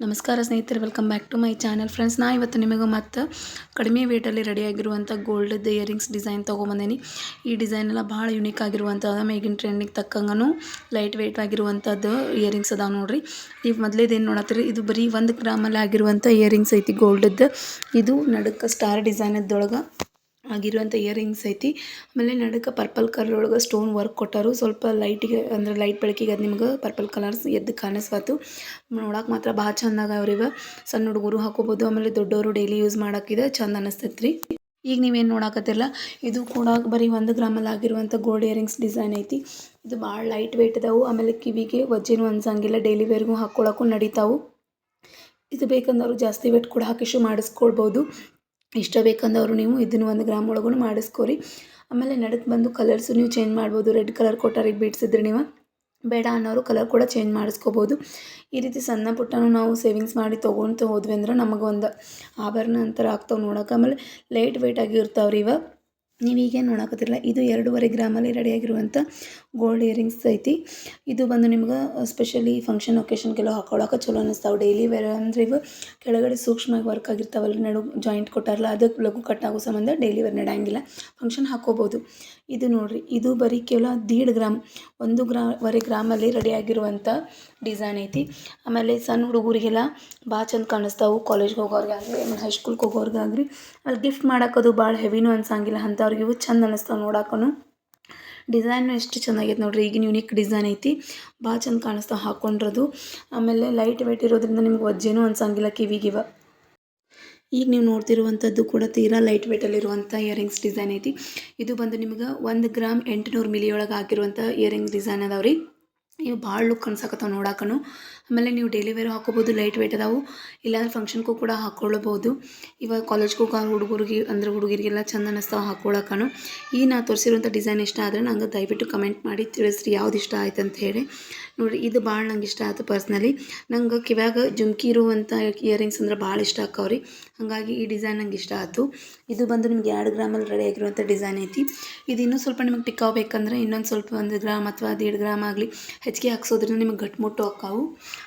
ನಮಸ್ಕಾರ ಸ್ನೇಹಿತರೆ welcome back to my channel friends ನಾ ಇವತ್ತು ನಿಮಗೆ ಮತ್ತು ಕಡಿಮೆ ವೇಟಲ್ಲಿ ರೆಡಿಯಾಗಿರುವಂಥ ಗೋಲ್ಡ್ ಇಯರಿಂಗ್ಸ್ ಡಿಸೈನ್ ತೊಗೊಂಬಂದೇನಿ. ಈ ಡಿಸೈನ್ ಎಲ್ಲ ಭಾಳ ಯುನೀಕ್ ಆಗಿರುವಂಥದ್ದು ಈಗಿನ ಟ್ರೆಂಡಿಗೆ ತಕ್ಕಂಗೂ ಲೈಟ್ ವೆಯ್ಟ್ ಆಗಿರುವಂಥದ್ದು ಇಯರಿಂಗ್ಸ್ ಅದಾವೆ ನೋಡ್ರಿ. ಈಗ ಏನು ನೋಡತ್ತೀರಿ, ಇದು ಬರೀ ಒಂದು ಗ್ರಾಮಲ್ಲಿ ಆಗಿರುವಂಥ ಇಯರಿಂಗ್ಸ್ ಐತಿ ಗೋಲ್ಡದ್ದು ಇದು ನಡುಕ ಸ್ಟಾರ್ ಡಿಸೈನದ್ದೊಳಗೆ ಆಗಿರುವಂಥ ಇಯರಿಂಗ್ಸ್ ಐತಿ. ಆಮೇಲೆ ನಡುಕ ಪರ್ಪಲ್ ಕಲರ್ ಒಳಗೆ ಸ್ಟೋನ್ ವರ್ಕ್ ಕೊಟ್ಟರು. ಸ್ವಲ್ಪ ಲೈಟಿಗೆ ಅಂದ್ರೆ ಲೈಟ್ ಬೆಳಕಿಗೆ ಅದು ನಿಮ್ಗೆ ಪರ್ಪಲ್ ಕಲರ್ಸ್ ಎದ್ದು ಕಾಣಿಸ್ಬಾತು ನೋಡಕ್ಕೆ ಮಾತ್ರ ಭಾಳ ಚಂದ ಅವ್ರಿವ ಸಣ್ಣ ಹುಡುಗರು ಹಾಕೋಬೋದು. ಆಮೇಲೆ ದೊಡ್ಡವರು ಡೈಲಿ ಯೂಸ್ ಮಾಡೋಕ್ಕಿದೆ ಚಂದ ಅನಿಸ್ತೈತೆ ರೀ ಈಗ ನೀವೇನು ನೋಡಕತ್ತಿರಲ್ಲ, ಇದು ಕೂಡ ಬರೀ ಒಂದು ಗ್ರಾಮಲ್ಲಿ ಆಗಿರುವಂಥ ಗೋಲ್ಡ್ ಇಯರಿಂಗ್ಸ್ ಡಿಸೈನ್ ಐತಿ. ಇದು ಭಾಳ ಲೈಟ್ ವೆಯ್ಟ್ ಇದಾವೆ. ಆಮೇಲೆ ಕಿವಿಗೆ ವಜ್ಜೆನೂ ಅನ್ಸಂಗಿಲ್ಲ. ಡೈಲಿ ವೇರ್ಗೂ ಹಾಕ್ಕೊಳಕ್ಕೂ ನಡೀತಾವು. ಇದು ಬೇಕಂದವರು ಜಾಸ್ತಿ ವೆಯ್ಟ್ ಕೂಡ ಹಾಕಿಶು ಮಾಡಿಸ್ಕೊಳ್ಬೋದು. ಇಷ್ಟ ಬೇಕಂದವರು ನೀವು ಇದನ್ನು ಒಂದು ಗ್ರಾಮ್ ಒಳಗೂ ಮಾಡಿಸ್ಕೋರಿ. ಆಮೇಲೆ ನಡಕ್ಕೆ ಬಂದು ಕಲರ್ಸು ನೀವು ಚೇಂಜ್ ಮಾಡ್ಬೋದು. ರೆಡ್ ಕಲರ್ ಕೊಟ್ಟಾರಿಗೆ ಬಿಡ್ಸಿದ್ರೆ ನೀವು ಬೇಡ ಅನ್ನೋರು ಕಲರ್ ಕೂಡ ಚೇಂಜ್ ಮಾಡಿಸ್ಕೋಬೋದು. ಈ ರೀತಿ ಸಣ್ಣ ಪುಟ್ಟನೂ ನಾವು ಸೇವಿಂಗ್ಸ್ ಮಾಡಿ ತೊಗೊಳ್ತಾ ಹೋದ್ವಿ ಅಂದ್ರೆ ನಮಗೊಂದು ಆಭರಣ ಅಂತರ ಆಗ್ತಾವೆ ನೋಡೋಕೆ ಆಮೇಲೆ ಲೈಟ್ ವೆಯ್ಟ್ ಇರ್ತಾವ್ರಿ ಇವ. ನೀವು ಈಗೇನು ನೋಡಕತ್ತಿರಲ್ಲ, ಇದು ಎರಡೂವರೆ ಗ್ರಾಮಲ್ಲಿ ರೆಡಿಯಾಗಿರುವಂಥ ಗೋಲ್ಡ್ ಇಯರಿಂಗ್ಸ್ ಐತಿ. ಇದು ಬಂದು ನಿಮ್ಗೆ ಸ್ಪೆಷಲಿ ಫಂಕ್ಷನ್ ಒಕೇಶನ್ಗೆಲ್ಲ ಹಾಕೊಳಕ್ಕೆ ಚಲೋ ಅನ್ನಿಸ್ತಾವೆ ಡೈಲಿ ವೇರ್ ಅಂದ್ರೆ ಇವು ಕೆಳಗಡೆ ಸೂಕ್ಷ್ಮವಾಗಿ ವರ್ಕ್ ಆಗಿರ್ತಾವಲ್ಲ, ನಡು ಜಾಯಿಂಟ್ ಕೊಟ್ಟಾರಲ್ಲ ಅದಕ್ಕೆ ಲಘು ಕಟ್ ಆಗೋ ಸಂಬಂಧ ಡೈಲಿ ವೇರ್ ನಡೆಯಂಗಿಲ್ಲ. ಫಂಕ್ಷನ್ ಹಾಕೋಬೋದು ಇದು ನೋಡಿರಿ, ಇದು ಬರೀ ಕೇವಲ ದೀಡ್ ಗ್ರಾಮ್ ಒಂದು ಗ್ರಾವರೆ ಗ್ರಾಮಲ್ಲಿ ರೆಡಿಯಾಗಿರುವಂಥ ಡಿಸೈನ್ ಐತಿ. ಆಮೇಲೆ ಸಣ್ಣ ಹುಡುಗರಿಗೆಲ್ಲ ಭಾಳ ಚಂದ ಕಾಣಿಸ್ತಾವೆ. ಕಾಲೇಜ್ಗೆ ಹೋಗೋರ್ಗಾಗಲಿ, ಆಮೇಲೆ ಹೈಸ್ಕೂಲ್ಗೆ ಆಗಲಿ ಅಲ್ಲಿ ಗಿಫ್ಟ್ ಮಾಡೋಕ್ಕದು ಭಾಳ ಹೆವಿನೂ ಅನ್ಸಂಗಿಲ್ಲ. ಅಂಥವ್ರಿಗೆ ಇವು ಚಂದ ಅನ್ನಿಸ್ತಾವೆ ನೋಡಕ್ಕೂ ಡಿಸೈನು ಎಷ್ಟು ಚೆನ್ನಾಗೈತೆ ನೋಡಿರಿ. ಈಗಿನ ಯೂನಿಕ್ ಡಿಸೈನ್ ಐತಿ. ಭಾಳ ಚಂದ ಕಾಣಿಸ್ತಾವೆ ಹಾಕ್ಕೊಂಡ್ರದು ಆಮೇಲೆ ಲೈಟ್ ವೆಯ್ಟ್ ಇರೋದ್ರಿಂದ ನಿಮ್ಗೆ ವಜ್ಜೆನೂ ಅನ್ಸಂಗಿಲ್ಲ ಕಿವಿಗಿವ. ಈಗ ನೀವು ನೋಡ್ತಿರುವಂಥದ್ದು ಕೂಡ ತೀರಾ ಲೈಟ್ ವೆಯ್ಟಲ್ಲಿರುವಂಥ ಇಯರಿಂಗ್ಸ್ ಡಿಸೈನ್ ಐತಿ. ಇದು ಬಂದು ನಿಮ್ಗೆ ಒಂದು ಗ್ರಾಮ್ ಎಂಟುನೂರು ಮಿಲಿ ಒಳಗೆ ಹಾಕಿರುವಂಥ ಇಯರಿಂಗ್ಸ್ ಡಿಸೈನ್ ಅದಾವೆ ರೀ ಇವು ಭಾಳ ಲುಕ್ ಅನ್ಸಕತ್ತಾವ ನೋಡಾಕನು. ಆಮೇಲೆ ನೀವು ಡೈಲಿ ವೇರ್ ಹಾಕೋಬೋದು ಲೈಟ್ ವೇಟ್ ಅದಾವು. ಇಲ್ಲಾಂದ್ರೆ ಫಂಕ್ಷನ್ಗೂ ಕೂಡ ಹಾಕ್ಕೊಳ್ಳಬೋದು ಇವಾಗ ಕಾಲೇಜ್ಗೂ ಕಾರ್ ಹುಡುಗರಿಗೆ ಅಂದ್ರೆ ಹುಡುಗರಿಗೆಲ್ಲ ಚಂದ ಅನ್ನಿಸ್ತಾವೆ ಹಾಕ್ಕೊಳಕ್ಕೂ ಈ ನಾ ತೋರಿಸಿರುವಂಥ ಡಿಸೈನ್ ಇಷ್ಟ ಆದರೆ ನಂಗೆ ದಯವಿಟ್ಟು ಕಮೆಂಟ್ ಮಾಡಿ ತಿಳಿಸ್ರಿ, ಯಾವ್ದು ಇಷ್ಟ ಆಯ್ತು ಅಂತ ಹೇಳಿ. ನೋಡಿರಿ, ಇದು ಭಾಳ ನಂಗೆ ಇಷ್ಟ ಆಯಿತು ಪರ್ಸ್ನಲಿ ನಂಗೆ ಕಿವ್ಯಾಗ ಜುಮ್ಕಿ ಇರುವಂಥ ಇಯರಿಂಗ್ಸ್ ಅಂದ್ರೆ ಭಾಳ ಇಷ್ಟ ಆಕ್ಕವ್ರಿ. ಹಾಗಾಗಿ ಈ ಡಿಸೈನ್ ನಂಗೆ ಇಷ್ಟ ಆಯ್ತು ಇದು ಬಂದು ನಿಮ್ಗೆ ಎರಡು ಗ್ರಾಮಲ್ಲಿ ರೆಡಿ ಆಗಿರುವಂಥ ಡಿಸೈನ್ ಐತಿ. ಇದು ಇನ್ನೂ ಸ್ವಲ್ಪ ನಿಮಗೆ ಟಿಕ್ಕಾಗಬೇಕಂದ್ರೆ ಇನ್ನೊಂದು ಸ್ವಲ್ಪ ಒಂದು ಗ್ರಾಮ್ ಅಥವಾ ದೇಡ್ ಗ್ರಾಮ್ ಆಗಲಿ. ಹೆಚ್ಚಿಗೆ ಹಾಕ್ಸೋದ್ರಿಂದ ನಿಮಗೆ ಗಟ್ಟಿಮುಟ್ಟು ಹಾಕಾವು.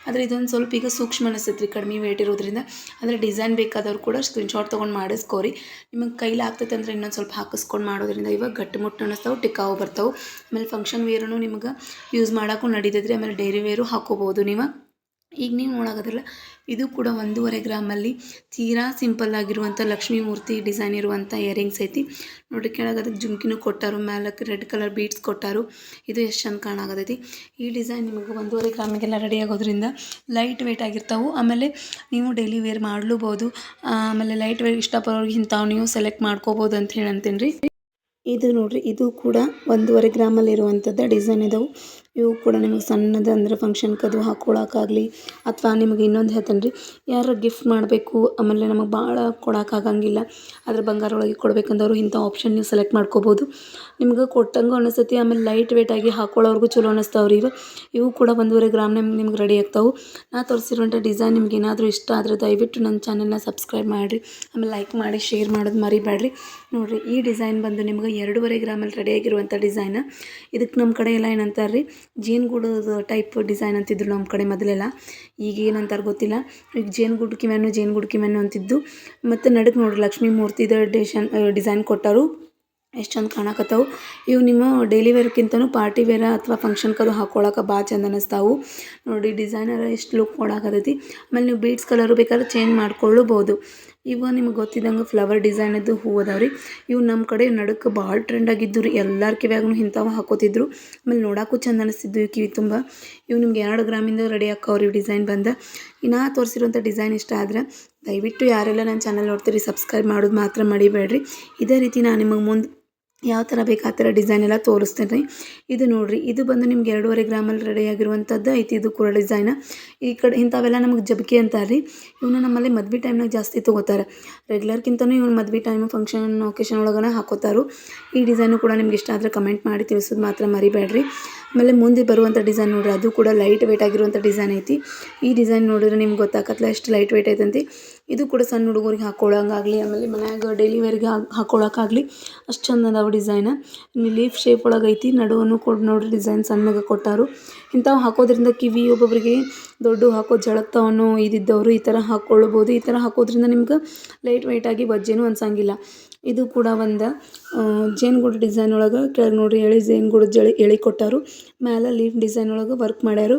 ಆದರೆ ಇದೊಂದು ಸ್ವಲ್ಪ ಈಗ ಸೂಕ್ಷ್ಮ ಅನಿಸ್ತೈತೆ ರೀ ಕಡಿಮೆ ವೇಟ್ ಇರೋದ್ರಿಂದ. ಅಂದರೆ ಡಿಸೈನ್ ಬೇಕಾದವ್ರು ಕೂಡ ಸ್ಕ್ರೀನ್ಶಾಟ್ ತೊಗೊಂಡು ಮಾಡಿಸ್ಕೋರಿ. ನಿಮಗೆ ಕೈಲಿ ಆಗ್ತೈತೆ ಅಂದರೆ ಇನ್ನೊಂದು ಸ್ವಲ್ಪ ಹಾಕಿಸ್ಕೊಂಡು ಮಾಡೋದ್ರಿಂದ ಇವಾಗ ಗಟ್ಟಿಮುಟ್ಟು ಅನ್ನಿಸ್ತಾವೆ ಟಿಕ್ಕಾವು ಬರ್ತಾವೆ. ಆಮೇಲೆ ಫಂಕ್ಷನ್ ವೇರೂ ನಿಮಗೆ ಯೂಸ್ ಮಾಡೋಕ್ಕೂ ನಡೀತೈತೆ ರೀ ಆಮೇಲೆ ಡೈರಿ ವೇರು ಹಾಕೋಬೋದು ನೀವು. ಈಗ ನೀವು ನೋಡೋಕತ್ತಿರಲ್ಲ, ಇದು ಕೂಡ ಒಂದೂವರೆ ಗ್ರಾಮಲ್ಲಿ ತೀರಾ ಸಿಂಪಲ್ ಆಗಿರುವಂಥ ಲಕ್ಷ್ಮೀ ಮೂರ್ತಿ ಡಿಸೈನ್ ಇರುವಂಥ ಇಯರಿಂಗ್ಸ್ ಐತಿ. ನೋಡಿ ಕೆಳಗೆ ಅದಕ್ಕೆ ಜುಮ್ಕಿನೂ ಕೊಟ್ಟಾರು, ಮ್ಯಾಲಕ್ಕೆ ರೆಡ್ ಕಲರ್ ಬೀಡ್ಸ್ ಕೊಟ್ಟಾರು. ಇದು ಎಷ್ಟು ಚಂದ ಕಾಣಾಗದೈತಿ ಈ ಡಿಸೈನ್ ನಿಮಗೆ ಒಂದೂವರೆ ಗ್ರಾಮಿಗೆಲ್ಲ ರೆಡಿ ಆಗೋದ್ರಿಂದ ಲೈಟ್ ವೆಯ್ಟ್ ಆಗಿರ್ತಾವೆ. ಆಮೇಲೆ ನೀವು ಡೈಲಿ ವೇರ್ ಮಾಡ್ಲೂಬೋದು. ಆಮೇಲೆ ಲೈಟ್ ವೇರ್ ಇಷ್ಟಪಡೋರಿಗೆ ಇಂಥವು ನೀವು ಸೆಲೆಕ್ಟ್ ಮಾಡ್ಕೋಬೋದು ಅಂತ ಹೇಳಿ ಅಂತೀನಿ ರೀ. ಇದು ನೋಡ್ರಿ, ಇದು ಕೂಡ ಒಂದೂವರೆ ಗ್ರಾಮಲ್ಲಿ ಇರುವಂಥದ್ದು ಡಿಸೈನ್ ಇದಾವೆ. ಇವು ಕೂಡ ನಿಮಗೆ ಸಣ್ಣದು ಅಂದರೆ ಫಂಕ್ಷನ್ಗೆ ಅದು ಹಾಕ್ಕೊಳಕ್ಕಾಗಲಿ ಅಥವಾ ನಿಮಗೆ ಇನ್ನೊಂದು ಹೇಳ್ತೇನೆ ರೀ, ಯಾರು ಗಿಫ್ಟ್ ಮಾಡಬೇಕು ಆಮೇಲೆ ನಮಗೆ ಭಾಳ ಕೊಡೋಕ್ಕಾಗಂಗಿಲ್ಲ. ಆದರೆ ಬಂಗಾರ ಒಳಗೆ ಕೊಡ್ಬೇಕಂದವರು ಇಂಥ ಆಪ್ಷನ್ ನೀವು ಸೆಲೆಕ್ಟ್ ಮಾಡ್ಕೋಬೋದು. ನಿಮ್ಗೆ ಕೊಟ್ಟಂಗೂ ಅನಿಸ್ತೈತಿ ಆಮೇಲೆ ಲೈಟ್ ವೆಯ್ಟ್ ಆಗಿ ಹಾಕ್ಕೊಳ್ಳೋರ್ಗೂ ಚಲೋ ಅನಿಸ್ತಾವೆ ರೀ ಇವು. ಇವು ಕೂಡ ಒಂದೂವರೆ ಗ್ರಾಮ್ ನಿಮ್ಗೆ ರೆಡಿ ಆಗ್ತಾವೆ. ನಾ ತೋರಿಸಿರುವಂಥ ಡಿಸೈನ್ ನಿಮ್ಗೆ ಏನಾದರೂ ಇಷ್ಟ ಆದರೆ ದಯವಿಟ್ಟು ನನ್ನ ಚಾನಲ್ನ ಸಬ್ಸ್ಕ್ರೈಬ್ ಮಾಡಿರಿ. ಆಮೇಲೆ ಲೈಕ್ ಮಾಡಿ ಶೇರ್ ಮಾಡೋದು ಮರಿಬೇಡ್ರಿ. ನೋಡಿರಿ, ಈ ಡಿಸೈನ್ ಬಂದು ನಿಮ್ಗೆ ಎರಡೂವರೆ ಗ್ರಾಮಲ್ಲಿ ರೆಡಿ ಆಗಿರುವಂಥ ಡಿಸೈನ್ ಇದಕ್ಕೆ ನಮ್ಮ ಕಡೆ ಎಲ್ಲ ಏನಂತಾರೆ ರೀ ಜೇನುಗೂಡದ ಟೈಪ್ ಡಿಸೈನ್ ಅಂತಿದ್ರು ನಮ್ಮ ಕಡೆ ಮೊದಲೆಲ್ಲ. ಈಗ ಏನಂತಾರೆ ಗೊತ್ತಿಲ್ಲ. ಈಗ ಜೇನುಗೂಡು ಕಿವ್ಯಾನು ಜೇನುಗೂಡು ಕಿವ್ಯಾನು ಅಂತಿದ್ದು. ಮತ್ತು ನಡಕ್ಕೆ ನೋಡ್ರಿ ಲಕ್ಷ್ಮೀ ಮೂರ್ತಿದ ಡಿಶನ್ ಡಿಸೈನ್ ಕೊಟ್ಟಾರು. ಎಷ್ಟು ಚಂದ ಕಾಣಕತ್ತವು. ಇವು ನಿಮ್ಮ ಡೈಲಿ ವೇರ್ಕ್ಕಿಂತನೂ ಪಾರ್ಟಿ ವೇರ ಅಥವಾ ಫಂಕ್ಷನ್ಕದು ಹಾಕ್ಕೊಳಕ್ಕೆ ಭಾಳ ಚಂದ ಅನ್ನಿಸ್ತಾವು ನೋಡಿ ಡಿಸೈನರ ಎಷ್ಟು ಲುಕ್ ಕೊಡಾಕತ್ತೈತಿ ಆಮೇಲೆ ನೀವು ಬೀಡ್ಸ್ ಕಲರು ಬೇಕಾದ್ರೆ ಚೇಂಜ್ ಮಾಡ್ಕೊಳ್ಳಬಹುದು ಇವು ನಿಮ್ಗೆ ಗೊತ್ತಿದ್ದಂಗೆ ಫ್ಲವರ್ ಡಿಸೈನದ್ದು ಹೂ ಅದಾವೆ ರೀ ಇವು ನಮ್ಮ ಕಡೆ ನಡುಕ್ಕೆ ಭಾಳ ಟ್ರೆಂಡ್ ಆಗಿದ್ದು ರೀ ಎಲ್ಲರ ಕಿವ್ಯಾಗೂ ಇಂಥವು ಹಾಕೋತಿದ್ರು. ಆಮೇಲೆ ನೋಡೋಕ್ಕೂ ಚಂದ ಅನಿಸ್ತಿದ್ವು ಕಿವಿ ತುಂಬ. ಇವು ನಿಮ್ಗೆ ಎರಡು ಗ್ರಾಮಿಂದ ರೆಡಿ ಹಾಕವ್ರಿ ಇವು ಡಿಸೈನ್ ಬಂದ. ಇನ್ನೂ ತೋರಿಸಿರುವಂಥ ಡಿಸೈನ್ ಇಷ್ಟ ಆದ್ರೆ ದಯವಿಟ್ಟು ಯಾರೆಲ್ಲ ನನ್ನ ಚಾನಲ್ ನೋಡ್ತೀರಿ ಸಬ್ಸ್ಕ್ರೈಬ್ ಮಾಡೋದು ಮಾತ್ರ ಮಡಿಬೇಡ್ರಿ ಇದೇ ರೀತಿ ನಾನು ನಿಮಗೆ ಮುಂದೆ ಯಾವ ಥರ ಬೇಕು ಆ ಥರ ಡಿಸೈನ್ ಎಲ್ಲ ತೋರಿಸ್ತೇನೆ. ಇದು ನೋಡಿರಿ, ಇದು ಬಂದು ನಿಮ್ಗೆ ಎರಡೂವರೆ ಗ್ರಾಮಲ್ಲಿ ರೆಡಿ ಆಗಿರುವಂಥದ್ದು. ಐತಿ, ಇದು ಕೂಡ ಡಿಸೈನ್. ಈ ಕಡೆ ಇಂಥವೆಲ್ಲ ನಮಗೆ ಜಬಕಿ ಅಂತಾರೆ ರೀ ಇವನ್ನ ನಮ್ಮಲ್ಲಿ ಮದ್ವೆ ಟೈಮ್ನಾಗ ಜಾಸ್ತಿ ತೊಗೋತಾರೆ. ರೆಗ್ಯುಲರ್ಗಿಂತನೂ ಇವ್ನು ಮದ್ವೆ ಟೈಮ್ ಫಂಕ್ಷನ್ ಒಕೇಶನ್ ಒಳಗನ ಹಾಕೋತಾರು. ಈ ಡಿಸೈನು ಕೂಡ ನಿಮ್ಗೆ ಇಷ್ಟ ಆದರೆ ಕಮೆಂಟ್ ಮಾಡಿ ತಿಳಿಸೋದು ಮಾತ್ರ ಮರಿಬೇಡ್ರಿ. ಆಮೇಲೆ ಮುಂದೆ ಬರುವಂಥ ಡಿಸೈನ್ ನೋಡ್ರಿ, ಅದು ಕೂಡ ಲೈಟ್ ವೆಯ್ಟ್ ಆಗಿರುವಂಥ ಡಿಸೈನ್ ಐತಿ. ಈ ಡಿಸೈನ್ ನೋಡಿದ್ರೆ ನಿಮ್ಗೆ ಗೊತ್ತಾಗತ್ತಲ್ಲ ಎಷ್ಟು ಲೈಟ್ ವೆಯ್ಟ್ ಐತಂತೆ. ಇದು ಕೂಡ ಸಣ್ಣ ಹುಡುಗರಿಗೆ ಹಾಕ್ಕೊಳ್ಳೋಂಗಾಗಲಿ ಆಮೇಲೆ ಮನ್ಯಾಗ ಡೈಲಿ ವೇರ್ಗೆ ಹಾಕ್ಕೊಳ್ಳೋಕ್ಕಾಗಲಿ ಅಷ್ಟು ಚಂದ ಅದಾವೆ ಡಿಸೈನ್. ಲೀಫ್ ಶೇಪ್ ಒಳಗೆ ಐತಿ, ನಡುವನ್ನು ಕೊಡ್ ನೋಡಿರಿ ಡಿಸೈನ್ ಸಣ್ಣಗೆ ಕೊಟ್ಟಾರು. ಇಂಥವು ಹಾಕೋದ್ರಿಂದ ಕಿವಿ ಒಬ್ಬೊಬ್ಬರಿಗೆ ದೊಡ್ಡ ಹಾಕೋ ಜಳಕ್ತವನ್ನು ಇದಿದ್ದವರು ಈ ಥರ ಹಾಕ್ಕೊಳ್ಬೋದು ಈ ಥರ ಹಾಕೋದ್ರಿಂದ ನಿಮ್ಗೆ ಲೈಟ್ ವೆಯ್ಟಾಗಿ ಬಜ್ಜೆನೂ ಅನ್ಸಂಗಿಲ್ಲ. ಇದು ಕೂಡ ಒಂದು. ಜೇನುಗೂಡು ಡಿಸೈನ್ ಒಳಗೆ, ಕೆಳಗೆ ನೋಡ್ರಿ ಎಳೆ ಜೇನುಗೂಡು ಜಳಿ, ಎಳೆ ಕೊಟ್ಟಾರು. ಮ್ಯಾಲೆ ಲೀಫ್ ಡಿಸೈನ್ ಒಳಗೆ ವರ್ಕ್ ಮಾಡ್ಯಾರು.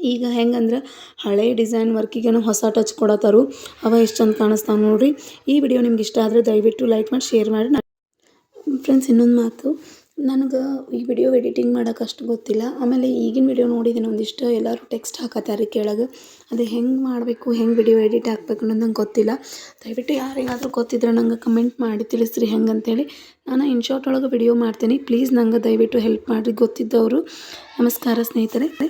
ಈಗ ಹೆಂಗಂದ್ರೆ ಹಳೆ ಡಿಸೈನ್ ವರ್ಕಿಗೆ ಹೊಸ ಟಚ್ ಕೊಡತ್ತಾರು ಅವ ಎಷ್ಟು ಚಂದ ಕಾಣಿಸ್ತಾವ ನೋಡ್ರಿ. ಈ ವಿಡಿಯೋ ನಿಮ್ಗೆ ಇಷ್ಟ ಆದರೆ ದಯವಿಟ್ಟು ಲೈಕ್ ಮಾಡಿ, ಶೇರ್ ಮಾಡಿ. ಫ್ರೆಂಡ್ಸ್, ಇನ್ನೊಂದು ಮಾತು. ನನಗೆ ಈ ವಿಡಿಯೋ ಎಡಿಟಿಂಗ್ ಮಾಡೋಕೆ ಅಷ್ಟು ಗೊತ್ತಿಲ್ಲ. ಆಮೇಲೆ ಈಗಿನ ವಿಡಿಯೋ ನೋಡಿದ್ದೀನಿ ಒಂದಿಷ್ಟು ಎಲ್ಲರೂ ಟೆಕ್ಸ್ಟ್ ಹಾಕತ್ತಾರೆ ಕೆಳಗೆ. ಅದು ಹೆಂಗೆ ಮಾಡಬೇಕು, ಹೆಂಗೆ ವಿಡಿಯೋ ಎಡಿಟ್ ಹಾಕ್ಬೇಕು ಅನ್ನೋದು ನಂಗೆ ಗೊತ್ತಿಲ್ಲ. ದಯವಿಟ್ಟು ಯಾರಿಗಾದರೂ ಗೊತ್ತಿದ್ರೆ ನಂಗೆ ಕಮೆಂಟ್ ಮಾಡಿ, ತಿಳಿಸ್ರಿ ಹೆಂಗೆ ಅಂತೇಳಿ ನಾನು ಇನ್ ಶಾರ್ಟ್ ಒಳಗೆ ವಿಡಿಯೋ ಮಾಡ್ತೀನಿ. ಪ್ಲೀಸ್ ನಂಗೆ ದಯವಿಟ್ಟು ಹೆಲ್ಪ್ ಮಾಡಿರಿ, ಗೊತ್ತಿದ್ದವರು. ನಮಸ್ಕಾರ ಸ್ನೇಹಿತರೆ.